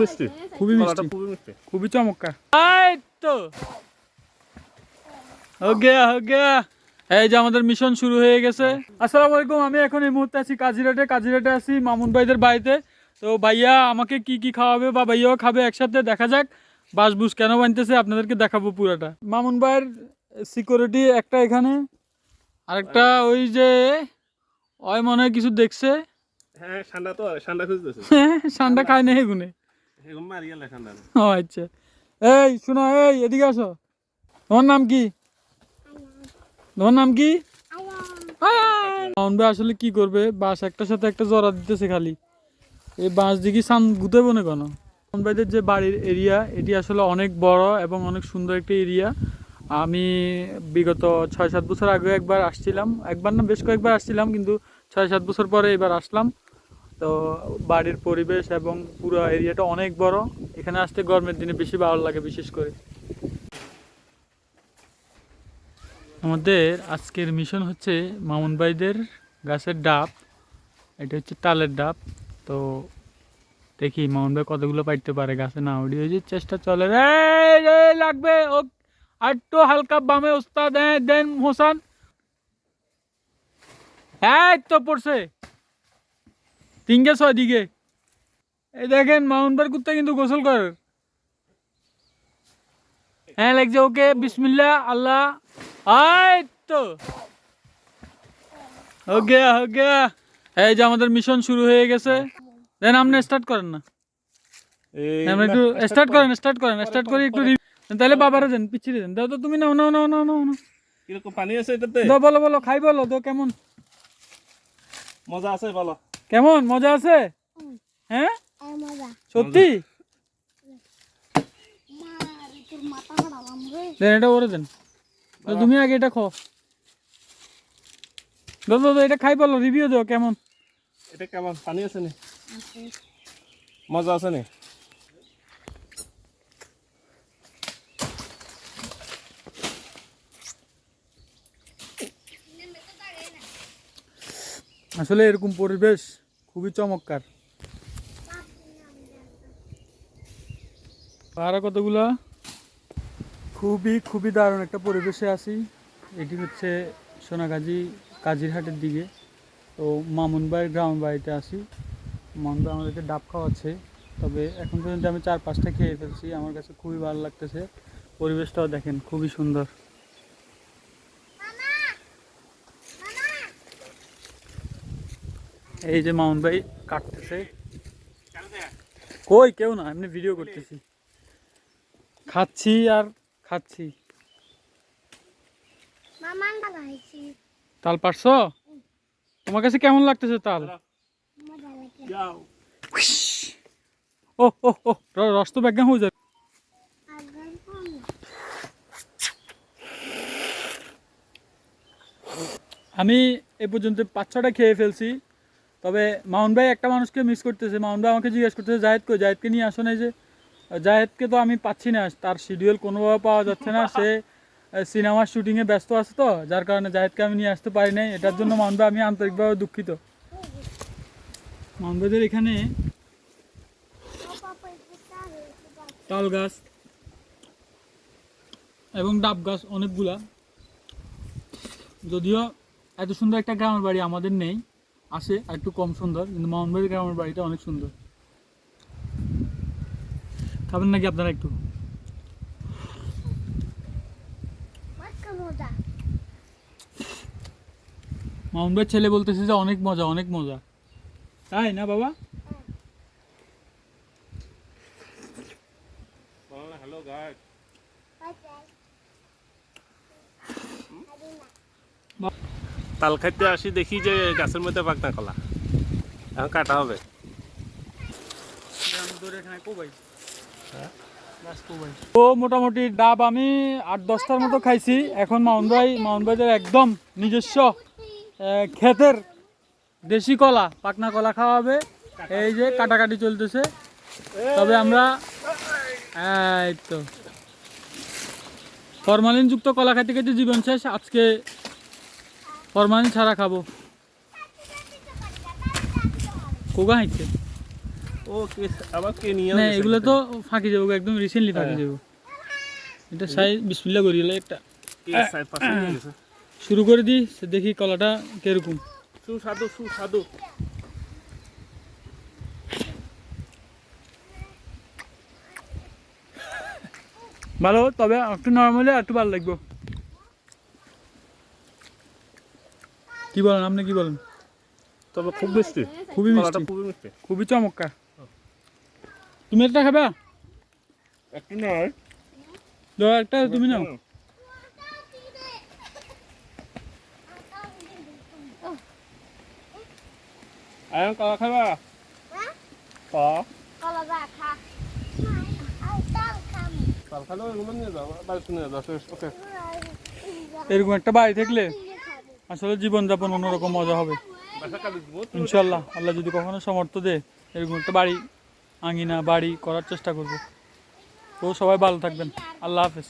মিষ্টি খুবই মিষ্টি। খুবই চমৎকার। এই তো। এই যে আমাদের মিশন শুরু হয়ে গেছে। আসসালামু আলাইকুম আমি এখন এই মুহূর্তে আছি কাজিরাটে। কাজিরাটে আছি মামুন ভাইদের বাড়িতে। তো ভাইয়া আমাকে কি কি খাওয়াবে বা ভাইয়াও খাবে একসাথে দেখা যাক। বাসবুস কেন বানতেছে আপনাদেরকে দেখাবো পুরাটা। মামুন ভাইয়ের সিকিউরিটি একটা এখানে আরেকটা ওই যে ওই মনে হয় কিছু দেখছে। হ্যাঁ ঠান্ডা তো ঠান্ডা খুঁজতেছে। ঠান্ডা খায় না এগুনে। ও আচ্ছা। এই, শোনো, এই, এদিকে আসো। তোমার নাম কি? তোমার নাম কি? আসলে কি করবে? বাঁশ একটার সাথে একটা জড়া দিতেছে খালি। এই বাঁশ দিকে সান গুতে বনে কেন? ভাইদের যে বাড়ির এরিয়া, এটি আসলে অনেক বড় এবং অনেক সুন্দর একটা এরিয়া। আমি বিগত ছয় সাত বছর আগে একবার আসছিলাম। একবার না, বেশ কয়েকবার আসছিলাম, কিন্তু ছয় সাত বছর পরে এবার আসলাম। তো বাড়ির পরিবেশ এবং পুরো এরিয়াটা অনেক বড়। এখানে আসতে গরমের দিনে বেশি ভালো লাগে বিশেষ করে। আমাদের আজকের মিশন হচ্ছে মামুন ভাইদের গাছের ডাব। এটা হচ্ছে তালের ডাব। তো দেখি মামুন ভাই কতগুলো পাইতে পারে গাছে না উঠি ওই যে চেষ্টা চলে। রে লাগবে। ও একটু হালকা বামে ওস্তাদ হ্যাঁ দেন হোসান এই তো পড়ছে। তিনকে ছয় দিকে এই দেখেন মাউন্টবার কুত্তা কিন্তু গোসল করে। হ্যাঁ লাগছে ওকে বিসমিল্লা আল্লাহ। আয় তো। এই যে আমাদের মিশন শুরু হয়ে গেছে। দেন আপনি স্টার্ট করেন না। আপনি একটু স্টার্ট করেন স্টার্ট করেন স্টার্ট করে একটু তাহলে বাবারা দেন পিছিয়ে দেন দাও তো তুমি নাও নাও নাও নাও নাও। নাও। কীরকম পানি আছে এটাতে? দাও বলো বলো খাই বলো তো কেমন। মজা আছে বলো। কেমন? মজা আছে? হ্যাঁ? সত্যি মার তোর মাথা হারালাম রে দেন এটা ওরে দেন। তুমি আগে এটা খাও। দাও দাও, এটা খাই বলো রিভিউ দাও কেমন? এটা কেমন? পানি আছে নি? মজা আছে নি? আসলে এরকম পরিবেশ। খুবই চমৎকার। আর কতগুলা? খুবই খুবই দারুণ একটা পরিবেশে আছি। এটি হচ্ছে সোনাগাজী কাজিরহাটের দিকে। তো মামুন ভাইয়ের গ্রাম বাড়িতে আসি মামুন ভাই আমাদেরকে ডাব খাওয়াচ্ছে। তবে এখন পর্যন্ত আমি চার পাঁচটা খেয়ে ফেলছি। আমার কাছে খুবই ভালো লাগতেছে। পরিবেশটাও দেখেন, খুবই সুন্দর। এই যে মামুন ভাই কাটতেছে। কই কেউ না এমনি ভিডিও করতেছি। খাচ্ছি আর খাচ্ছি। তাল পারছ? তোমার কাছে কেমন লাগতেছে তাল? যাও। ও ও ও র- রস তো ব্যাজ্ঞান হয়ে যাবে। আমি এ পর্যন্ত পাঁচ ছটা খেয়ে ফেলছি। তবে মাউন ভাই একটা মানুষকে মিস করতেছে। মাউন ভাই আমাকে জিজ্ঞেস করতেছে জাহেদকে জাহেদকে নিয়ে আসো নাই যে। জাহেদকে তো আমি পাচ্ছি না। তার শিডিউল কোনোভাবে পাওয়া যাচ্ছে না। সে সিনেমার শুটিংয়ে ব্যস্ত আছে তো। যার কারণে জাহেদকে আমি নিয়ে আসতে পারি নাই। এটার জন্য মাউন ভাই, আমি আন্তরিকভাবে দুঃখিত। মাউন ভাইদের এখানে তাল গাছ এবং ডাব গাছ অনেকগুলা। যদিও এত সুন্দর একটা গ্রামের বাড়ি আমাদের নেই। আছে আর একটু কম সুন্দর, কিন্তু মাউন্টবাড়ি গ্রামের বাড়িটা অনেক সুন্দর। খাবেন নাকি আপনারা একটু? মাউন্টবাড়ির ছেলে বলতেছে যে অনেক মজা অনেক মজা। তাই না বাবা? হ্যালো তাল খাইতে আসি দেখি যে গাছের মধ্যে পাকনা কলা। এখন কাটা হবে। ও মোটামুটি ডাব আমি আট দশটার মতো খাইছি। এখন মাউন্ট ভাই মাউন্ট ভাইদের একদম নিজস্ব ক্ষেতের দেশি কলা, পাকনা কলা খাওয়া হবে এই যে কাটাকাটি চলতেছে। তবে আমরা এই তো। ফরমালিন যুক্ত কলা খাইতে খাইতে জীবন শেষ। আজকে ফরমালিন ছাড়া খাব। কোগা হাইছে? ও কে আবার কে নিয়ে না এগুলো তো ফাঁকি যাব একদম রিসেন্টলি ফাঁকি হ্যাঁ। যাব। এটা সাই বিসমিল্লা করি গেলে একটা। শুরু করে দিই দেখি কলাটা কীরকম। সুস্বাদু সুস্বাদু। ভালো তবে একটু নর্মালি একটু ভালো লাগবে। কি বলেন আপনি কি বলেন? তবে খুব মিষ্টি। খুবই কলাটা মিষ্টি খুবই মিষ্টি। খুবই চমৎকার। তুমি একটা খাবে? একটু নয়। দাও একটা তুমি নাও। আয়ন কলা খাবা? কলা। কলা যা খা। আর তাল খাম কাল খালেও এগুলো নিয়ে যাও বাড়িতে নিয়ে যাও ওকে। এরকম একটা বাড়ি থাকলে আসলে জীবনযাপন অন্যরকম মজা হবে। ইনশাল্লাহ, আল্লাহ যদি কখনো সমর্থ দেয়, এরকম একটা বাড়ি, আঙিনা, বাড়ি করার চেষ্টা করব। তো সবাই ভালো থাকবেন। আল্লাহ হাফেজ।